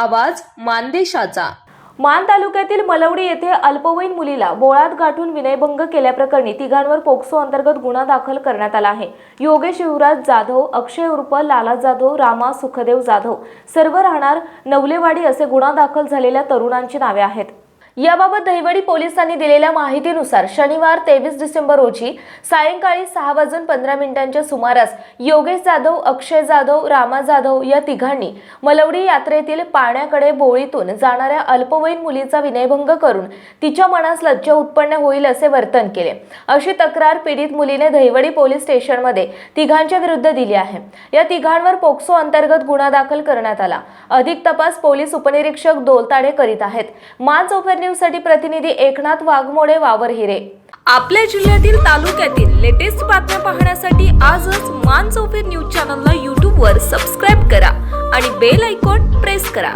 आवाज मानदेशाचा. मान तालुक्यातील मलवडी येथे अल्पवयीन मुलीला बोळात गाठून विनयभंग केल्याप्रकरणी तिघांवर पोक्सो अंतर्गत गुन्हा दाखल करण्यात आला आहे. योगेश युवराज जाधव अक्षय उर्फ लाला जाधव रामा सुखदेव जाधव सर्व राहणार नवलेवाडी असे गुन्हा दाखल झालेल्या तरुणांची नावे आहेत. याबाबत दहिवडी पोलिसांनी दिलेल्या माहितीनुसार शनिवार तेवीस डिसेंबर रोजी सायंकाळी सहा वाजून पंधरा मिनिटांच्या सुमारास योगेश जाधव अक्षय जाधव रामा जाधव या तिघांनी मलवडी यात्रेतील पाण्याकडे बोळीतून जाणाऱ्या अल्पवयीन मुलीचा विनयभंग करून तिच्या मनास लज्जा उत्पन्न होईल असे वर्तन केले. अशी तक्रार पीडित मुलीने दहिवडी पोलीस स्टेशनमध्ये तिघांच्या विरुद्ध दिली आहे. या तिघांवर पोक्सो अंतर्गत गुन्हा दाखल करण्यात आला. अधिक तपास पोलीस उपनिरीक्षक दोलताडे करीत आहेत. मान चौफेरसाठी प्रतिनिधी एकनाथ वाघमोडे वावर हिरे. आपल्या जिल्ह्यातील तालुक्यातील लेटेस्ट बातम्या पाहण्यासाठी आजच मान चौफेर न्यूज चॅनलला यूट्यूबवर सबस्क्राईब करा आणि बेल आयकॉन प्रेस करा.